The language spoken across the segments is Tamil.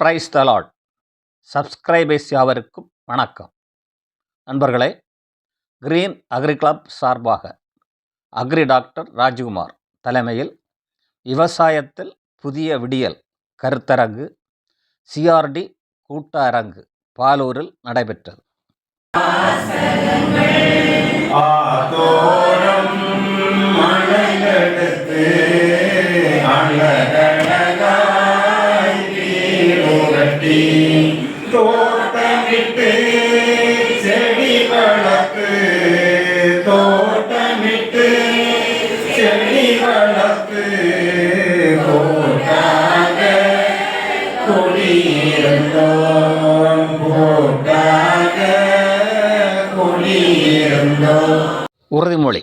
பிரைஸ் தலாட் சப்ஸ்கிரைபர்ஸ் யாவருக்கும் வணக்கம். நண்பர்களே கிரீன் அக்ரி கிளப் சார்பாக அக்ரி டாக்டர் ராஜ்குமார் தலைமையில் விவசாயத்தில் புதிய விடியல் கருத்தரங்கு சிஆர்டி கூட்ட அரங்கு பாலூரில் நடைபெற்றது. உறுதிமொழி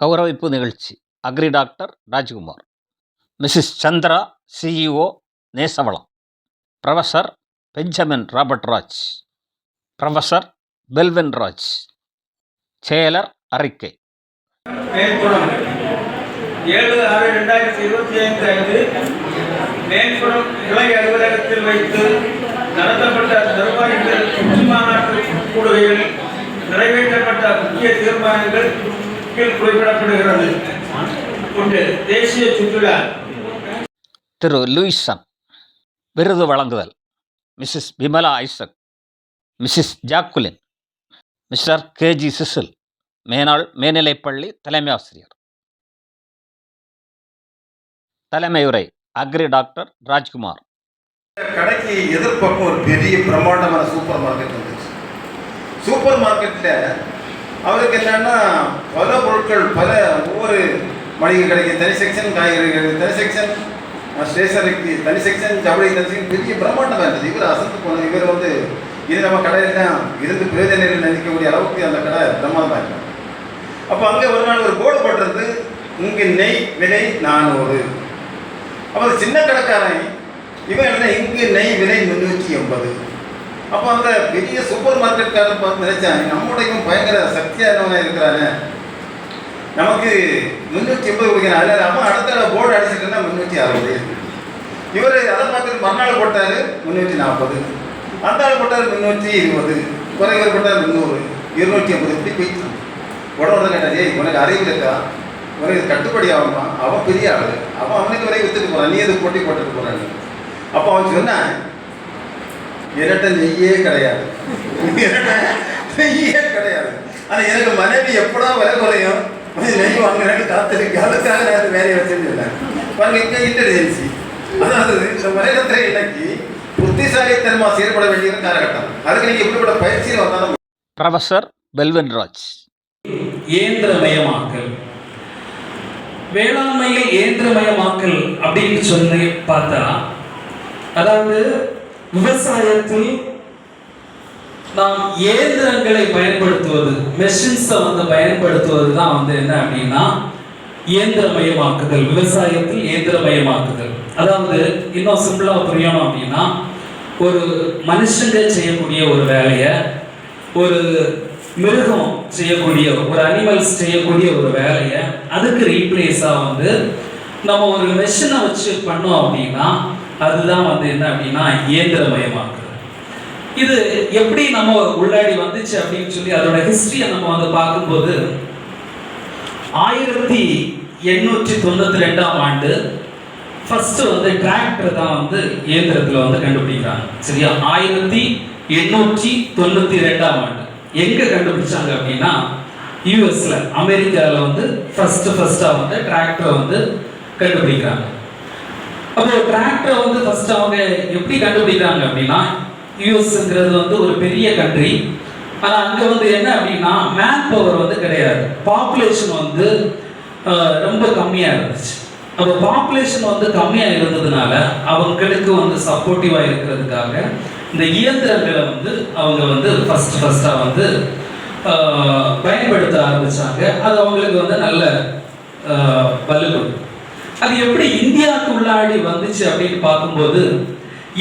கௌரவிப்பு நிகழ்ச்சி. Agri doctor Rajkumar. Mrs Chandra CEO Nesavalam. Professor Benjamin Robert Raj professor Belvin Raj. செயலர் அறிக்கை ஏழு ஆறு ரெண்டாயிரத்தி இருபத்தி ஐந்து அன்று மேல்புறம் கிளை அலுவலகத்தில் வைத்து நடத்தப்பட்ட நிர்வாகிகள் உச்சி மாநாட்டு கூடுகையில் நிறைவேற்றப்பட்ட முக்கிய தீர்மானங்கள் கீழ் குறிப்பிடப்படுகிறது. ஒன்று தேசிய சுற்றுலா. திரு லூயிசன் விருது வழங்குதல். Mrs Vimala Isaac Mrs Jacqueline Mr K G Cecil மேல்நிலைப்பள்ளி தலைமை ஆசிரியர் தலைமை உரை அக்ரி டாக்டர் ராஜ்குமார். கடைக்கு எதிர்பக்கம் ஒரு பெரிய பிரம்மாண்டமான சூப்பர் மார்க்கெட் சூப்பர் மார்க்கெட்டில் அவருக்கு என்னன்னா பல பொருட்கள் பல ஒவ்வொரு மளிகை கடைக்கு தனி செக்ஷன் காய்கறி கடைக்கு தனி செக்ஷன் ஸ்டேஷனரிக்கு தனி செக்ஷன் ஜவுளி தனி செக்ஷன் பெரிய பிரம்மாண்டமாக இருந்தது. இவர் அசந்து போன இவர் வந்து இது நம்ம கடையில் தான் இருந்து பிரயோஜனம் நினைக்கக்கூடிய அளவுக்கு அந்த கடை பிரம்மாண்டமாக இருக்கும் அப்போ அங்கே ஒரு நாள் ஒரு போர்டு போட்டிருந்து இங்கே நெய் விலை நானூறு. அப்போ சின்ன கடைக்காரன் இவன் என்ன இங்கு நெய் விலை முன்னூற்றி எண்பது. அப்போ அந்த பெரிய சூப்பர் மார்க்கெட்காரன் பார்த்து நினைச்சான் நம்முடையும் பயங்கர சக்தியானவனாக இருக்கிறானே. நமக்கு முந்நூற்றி எண்பது கொடுக்கிறான் அதில் அவன் அடுத்த போர்டு அடிச்சிட்டுனா முந்நூற்றி அறுபது. இவர் அதை பார்த்துட்டு மறுநாள் போட்டார் முந்நூற்றி நாற்பது. அந்த ஆள் போட்டார் முந்நூற்றி இருபது. குறைவர் போட்டார் முந்நூறு இருநூற்றி ஐம்பது இப்படி போயிட்டு உடனே கேட்டார் ஏய் உனக்கு அறிவு இருக்கா? உனக்கு இது கட்டுப்படி ஆகுமா? அவன் பெரிய ஆள். அவன் அவனுக்கு வரைக்கும் வித்துட்டு போகிறான் நீ எதுக்கு போட்டி போட்டுட்டு போகிறான் அப்போ அவன் சொன்னான் என்கிட்ட நெய்யே கிடையாது. நெய்யே கிடையாது. ஆனால் எனக்கு மனைவி எப்படா விலை குறையும்? நெய் வாங்குறேன்னு காத்திருக்கு. அதுக்காக நான் வேலையை வச்சிருந்தேன் பாருங்க இங்கே இன்டெலிஜென்சி அதாவது இந்த உலகத்தில் இன்னைக்கு புத்திசாலித்தனமா செயல்பட வேண்டிய காலகட்டம். அதுக்கு நீங்க எப்படிப்பட்ட பயிற்சியில் வந்தாலும் ப்ரொஃபஸர் பெல்வின் ராஜ். இயந்திரமயமாக்கல். வேளாண்மையில் இயந்திரமயமாக்கல் அப்படின்னு சொல்லி பார்த்தா அதாவது விவசாயத்தில் நாம் இயந்திரங்களை பயன்படுத்துவது மெஷின்ஸை வந்து பயன்படுத்துவது தான் வந்து என்ன அப்படின்னா இயந்திரமயமாக்குதல் விவசாயத்தில் இயந்திரமயமாக்குதல். அதாவது இன்னும் சிம்பிளாக புரியணும் அப்படின்னா ஒரு மனுஷங்க செய்யக்கூடிய ஒரு வேலையை ஒரு மிருகம் செய்யக்கூடிய ஒரு அனிமல்ஸ் செய்யக்கூடிய ஒரு வேலையை அதுக்கு ரீப்ளேஸாக வந்து நம்ம ஒரு மெஷினை வச்சு பண்ணோம் அப்படின்னா அதுதான் வந்து என்ன அப்படின்னா இயந்திரமயமாக்குறது இது எப்படி நம்ம உள்ளாடி வந்துச்சு அப்படின்னு சொல்லி அதோட ஹிஸ்டரியை நம்ம வந்து பார்க்கும்போது ஆயிரத்தி எண்ணூற்றி தொண்ணூற்றி ரெண்டாம் ஆண்டு ஃபர்ஸ்ட் வந்து டிராக்டர் தான் வந்து இயந்திரத்தில் வந்து கண்டுபிடிக்கிறாங்க. சரியா? ஆயிரத்தி எண்ணூற்றி தொண்ணூற்றி ரெண்டாம் ஆண்டு. எங்கே கண்டுபிடிச்சாங்க அப்படின்னா யூஎஸ்ல அமெரிக்காவில் வந்து ஃபர்ஸ்ட் ஃபர்ஸ்டா வந்து டிராக்டரை வந்து கண்டுபிடிக்கிறாங்க. அப்போ டிராக்டரை வந்து ஃபர்ஸ்ட் அவங்க எப்படி கண்டுபிடிக்கிறாங்க அப்படின்னா யூஎஸ்ங்கிறது வந்து ஒரு பெரிய கண்ட்ரி ஆனால் அங்கே வந்து என்ன அப்படின்னா மேன் பவர் வந்து கிடையாது. பாப்புலேஷன் வந்து ரொம்ப கம்மியாக இருந்துச்சு. அப்போ பாப்புலேஷன் வந்து கம்மியாக இருந்ததுனால அவங்களுக்கு வந்து சப்போர்ட்டிவாக இருக்கிறதுக்காக இந்த இயந்திரங்களை வந்து அவங்க வந்து ஃபர்ஸ்ட் ஃபர்ஸ்ட்டாக வந்து பயன்படுத்த ஆரம்பித்தாங்க அது அவங்களுக்கு வந்து நல்ல ஆஹ், வலு கொடுக்கும். அது எப்படி இந்தியாவுக்கு உள்ளாடி வந்துச்சு அப்படின்னு பார்க்கும்போது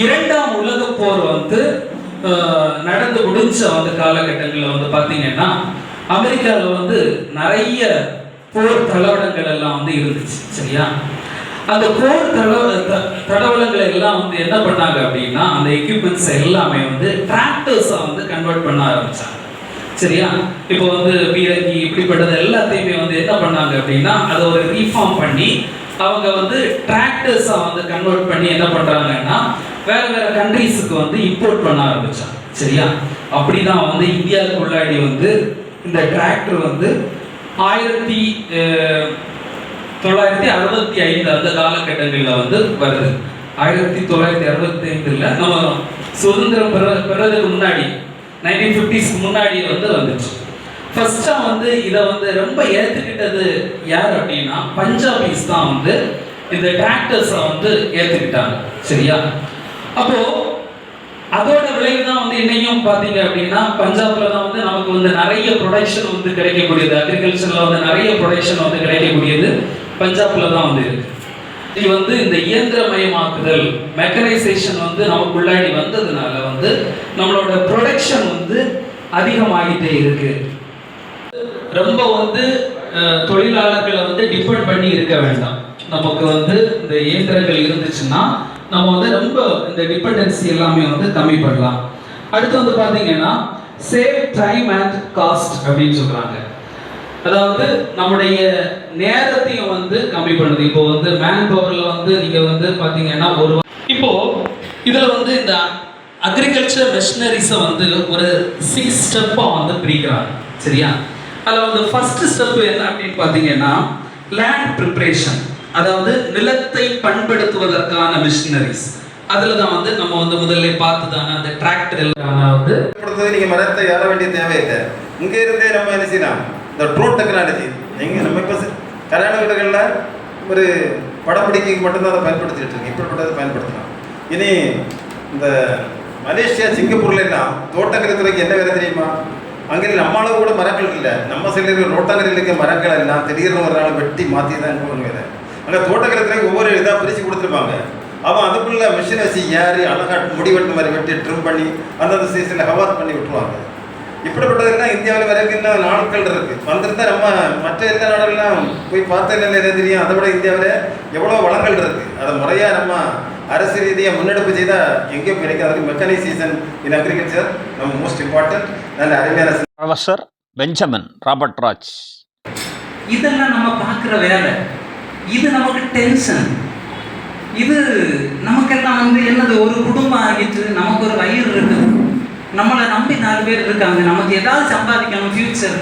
இரண்டாம் உலக போர் வந்து நடந்து முடிஞ்ச அந்த காலகட்டங்களில் வந்து பார்த்தீங்கன்னா அமெரிக்காவில் வந்து நிறைய போர் தளவடங்கள் எல்லாம் வந்து இருந்துச்சு சரியா? அந்த போர் தளவ த- தடவலங்களை எல்லாம் வந்து என்ன பண்ணாங்க அப்படின்னா அந்த எக்யூப்மெண்ட்ஸ் எல்லாமே வந்து டிராக்டர்ஸாக வந்து கன்வெர்ட் பண்ண ஆரம்பித்தாங்க சரியா? இப்போ வந்து பீரங்கி இப்படிப்பட்டது எல்லாத்தையுமே வந்து என்ன பண்ணாங்க அப்படின்னா அதை ஒரு ரீஃபார்ம் பண்ணி அவங்க வந்து டிராக்டர்ஸை வந்து கன்வெர்ட் பண்ணி என்ன பண்ணுறாங்கன்னா வேற வேற கண்ட்ரீஸுக்கு வந்து இம்போர்ட் பண்ண ஆரம்பித்தாங்க சரியா? அப்படிதான் வந்து இந்தியாவுக்கு உள்ளாடி வந்து இந்த டிராக்டர் வந்து ஆயிரத்தி தொள்ளாயிரத்தி அறுபத்தி ஐந்து அந்த காலகட்டங்களில் வந்து வருது. ஆயிரத்தி தொள்ளாயிரத்தி அறுபத்தி ஐந்துல நம்ம சுதந்திரம் பெற பெறதுக்கு முன்னாடி நைன்டீன் ஃபிஃப்டிஸ்க்கு முன்னாடி வந்து வந்துச்சு. ஃபர்ஸ்டா வந்து இதை வந்து ரொம்ப ஏற்றுக்கிட்டது யார் அப்படின்னா பஞ்சாபிஸ் தான் வந்து இந்த டிராக்டர்ஸை வந்து ஏற்றுக்கிட்டாங்க சரியா? அப்போ அதோட விளைவு தான் வந்து இன்னையும் பார்த்தீங்க அப்படின்னா பஞ்சாப்ல தான் வந்து நமக்கு வந்து நிறைய ப்ரொடக்ஷன் வந்து கிடைக்கக்கூடியது. அக்ரிகல்ச்சர்ல வந்து நிறைய ப்ரொடக்ஷன் வந்து கிடைக்கக்கூடியது பஞ்சாப்ல தான் வந்து இருக்குது இது வந்து இந்த இயந்திரமயமாக்குதல் மெக்கனைசேஷன் வந்து நமக்குள்ளாடி வந்ததுனால வந்து நம்மளோட ப்ரொடக்ஷன் வந்து அதிகமாகிட்டே இருக்குது ரொம்ப வந்து தொழிலாளர்களை வந்து டிபெண்ட் பண்ணி இருக்க வேண்டாம். நமக்கு வந்து இந்த இயந்திரங்கள் இருந்துச்சுன்னா நம்ம வந்து ரொம்ப இந்த டிபெண்டன்சி எல்லாமே வந்து கம்மி பண்ணலாம். அடுத்து வந்து பார்த்தீங்கன்னா சேவ் டைம் அண்ட் காஸ்ட் அப்படின்னு சொல்கிறாங்க அதாவது நம்முடைய நேரத்தையும் வந்து கம்மி பண்ணுது. இப்போ வந்து மேன் பவர்ல வந்து நீங்க வந்து பாத்தீங்கன்னா ஒரு இப்போ இதுல வந்து இந்த அக்ரிகல்ச்சர் மெஷினரிஸை வந்து ஒரு சிக்ஸ் ஸ்டெப்பாக வந்து பிரிக்கிறாங்க. சரியா? அதில் வந்து ஃபர்ஸ்ட் ஸ்டெப் என்ன அப்படின்னு பார்த்தீங்கன்னா லேண்ட் ப்ரிப்ரேஷன் அதாவது நிலத்தை பண்படுத்துவதற்கான மிஷினரிஸ் அதில் தான் வந்து நம்ம வந்து முதல்ல பார்த்துதான அந்த டிராக்டர் வந்து பொறுத்தவரை நீங்கள் மரத்தை ஏற வேண்டிய தேவையில்லை இங்கே இருந்தே நம்ம என்ன செய்யலாம்? இந்த ட்ரோன் டெக்னாலஜி நீங்கள் நம்ம இப்போ கல்யாண வீடுகளில் ஒரு படப்பிடிக்கைக்கு மட்டும்தான் அதை பயன்படுத்திட்டு இருக்கு இப்படிப்பட்டதை பயன்படுத்தலாம். இனி இந்த மலேசியா சிங்கப்பூர்லாம் எல்லாம் தோட்டக்கலை துறைக்கு என்ன வேலை தெரியுமா? அங்கே நம்ம கூட மரங்கள் இல்லை. நம்ம சைடில் இருக்கிற ரோட்டாங்கரையில் இருக்க மரங்கள் எல்லாம் திடீர்னு ஒரு நாள் வெட்டி மாற்றி தான் போகணும் அங்கே தோட்டக்கலத்துலேயும் ஒவ்வொரு இதாக பிரித்து கொடுத்துருப்பாங்க. அவன் அதுக்குள்ள மிஷின் வச்சு ஏறி அழகா முடிவெட்டு மாதிரி வெட்டி ட்ரிம் பண்ணி அந்தந்த சீசனில் ஹவாத் பண்ணி விட்டுருவாங்க. இப்படிப்பட்டதெல்லாம் இந்தியாவில் வரைக்கும் இன்னும் நாட்கள் இருக்கு? வந்திருந்தா நம்ம மற்ற எல்லா நாடுகள்லாம் போய் பார்த்த நிலையில என்ன தெரியும்? அதை விட இந்தியாவில் எவ்வளோ வளங்கள் இருக்கு. அதை முறையாக நம்ம அரசு ரீதியாக முன்னெடுப்பு செய்தால் எங்கேயும் கிடைக்காது அதுக்கு மெக்கனைசேஷன் இன் அக்ரிகல்ச்சர் நம்ம மோஸ்ட் இம்பார்ட்டன்ட் நல்ல அருமையான ப்ரொஃபஸர் பெஞ்சமின் ராபர்ட் ராஜ் இதெல்லாம் நம்ம பார்க்குற வேலை. இது நமக்கு டென்ஷன் இது நமக்கெல்லாம் வந்து என்னது ஒரு குடும்பம் ஆகிட்டு நமக்கு ஒரு வயிறு இருக்குது நம்மளை நம்பி நாலு பேர் இருக்காங்க. நமக்கு ஏதாவது சம்பாதிக்கணும் ஃப்யூச்சர்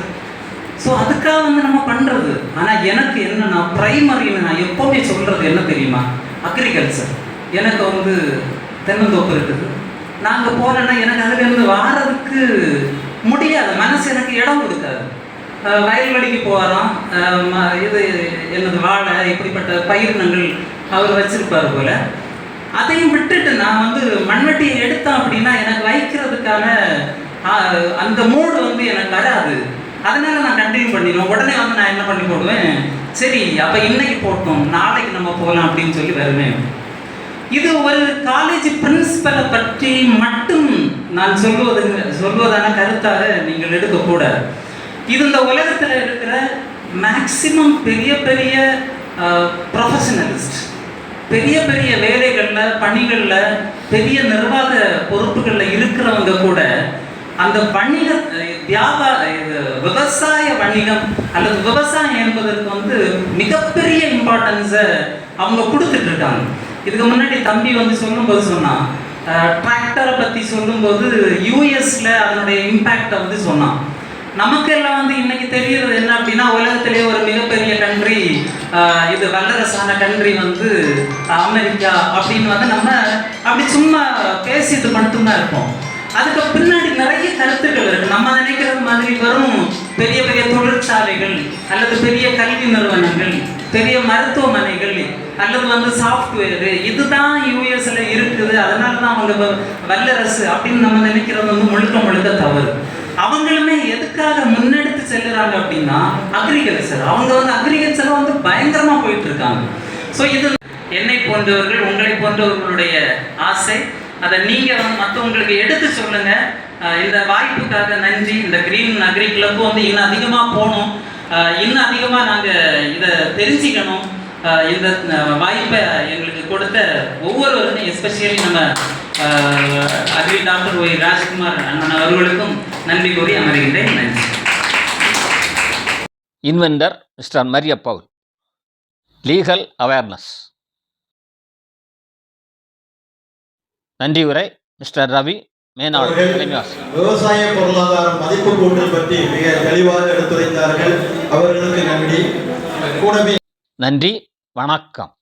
ஸோ அதுக்காக வந்து நம்ம பண்ணுறது ஆனால் எனக்கு என்னன்னா ப்ரைமரின்னு நான் எப்போவுமே சொல்கிறது என்ன தெரியுமா? அக்ரிகல்ச்சர் எனக்கு வந்து தென்னந்தோப்பு இருக்குது. நாங்கள் போனோன்னா எனக்கு அதுலேருந்து வாரதுக்கு முடியாது. மனசு எனக்கு இடம் கொடுக்காது. வயல்வெளிக்கு போகிறோம் இது என்னது வாழை இப்படிப்பட்ட பயிரினங்கள் அவர் வச்சிருப்பார் போல. அதையும் விட்டுட்டு நான் வந்து மண்வெட்டியை எடுத்தேன் அப்படின்னா எனக்கு வைக்கிறதுக்கான அந்த மூடு வந்து எனக்கு வராது. அதனால நான் கண்டினியூ பண்ணிடுவேன். உடனே வந்து நான் என்ன பண்ணி போடுவேன்? சரி அப்போ இன்னைக்கு போட்டோம். நாளைக்கு நம்ம போகலாம் அப்படின்னு சொல்லி வருவேன். இது ஒரு காலேஜ் பிரின்சிபலை பற்றி மட்டும் நான் சொல்வது சொல்வதான கருத்தாக நீங்கள் எடுக்கக்கூடாது. இது இந்த உலகத்தில் இருக்கிற மேக்சிமம் பெரிய பெரிய ப்ரொஃபஷனலிஸ்ட் பெரிய பெரிய வேலைகளில் பணிகளில் பெரிய நிர்வாக பொறுப்புகளில் இருக்கிறவங்க கூட அந்த வணிக வியாபார இது விவசாய வணிகம் அல்லது விவசாயம் என்பதற்கு வந்து மிகப்பெரிய இம்பார்ட்டன்ஸை அவங்க கொடுத்துட்ருக்காங்க இதுக்கு முன்னாடி தம்பி வந்து சொல்லும்போது சொன்னான். டிராக்டரை பற்றி சொல்லும்போது யூஎஸில் அதனுடைய இம்பேக்டை வந்து சொன்னான். நமக்கெல்லாம் வந்து இன்னைக்கு தெரியுறது என்ன அப்படின்னா உலகத்திலே ஒரு மிகப்பெரிய கண்ட்ரி இது வல்லரசான கண்ட்ரி வந்து அமெரிக்கா அப்படின்னு வந்து நம்ம அப்படி சும்மா பேசிட்டு மட்டும்தான் இருப்போம். அதுக்கு பின்னாடி நிறைய கருத்துக்கள் இருக்கு. நம்ம நினைக்கிறது மாதிரி வரும் பெரிய பெரிய தொழிற்சாலைகள் அல்லது பெரிய கல்வி நிறுவனங்கள் பெரிய மருத்துவமனைகள் அல்லது வந்து சாஃப்ட்வேர் இதுதான் யூஎஸ்ல இருக்குது. அதனால தான் அவங்க வ- வல்லரசு அப்படின்னு நம்ம நினைக்கிறது வந்து முழுக்க முழுக்க தவறு. அவங்களுமே எதுக்காக முன்னெடுத்து செல்லுறாங்க அப்படின்னா அக்ரிகல்ச்சர் அவங்க வந்து அக்ரிகல்ச்சர் வந்து பயங்கரமா போயிட்டு இருக்காங்க ஸோ இது என்னை போன்றவர்கள் உங்களை போன்றவர்களுடைய ஆசை. அதை நீங்கள் வந்து மற்றவங்களுக்கு எடுத்து சொல்லுங்க. இந்த வாய்ப்புக்காக நன்றி. இந்த கிரீன் அக்ரி கிளப்பு வந்து இன்னும் அதிகமாக போகணும். இன்னும் அதிகமாக நாங்கள் இதை தெரிஞ்சுக்கணும். இந்த வாய்ப்பை எங்களுக்கு கொடுத்த ஒவ்வொருவரும் எஸ்பெஷலி நம்ம அக்ரி டாக்டர் ஒய் ராஜ்குமார் அண்ணன் அவர்களுக்கும் நன்றி கூறி அமர்கின்றேன். நன்றி. Inventor Mr Maria Paul legal awareness நன்றி உரை மிஸ்டர் ரவி மேனாள் விவசாய பொருளாதாரம் மதிப்பு கூட்டல் பற்றி மிக தெளிவாக எடுத்துரைத்தார்கள். அவர்களுக்கு நன்றி. கூடவே நன்றி வணக்கம்.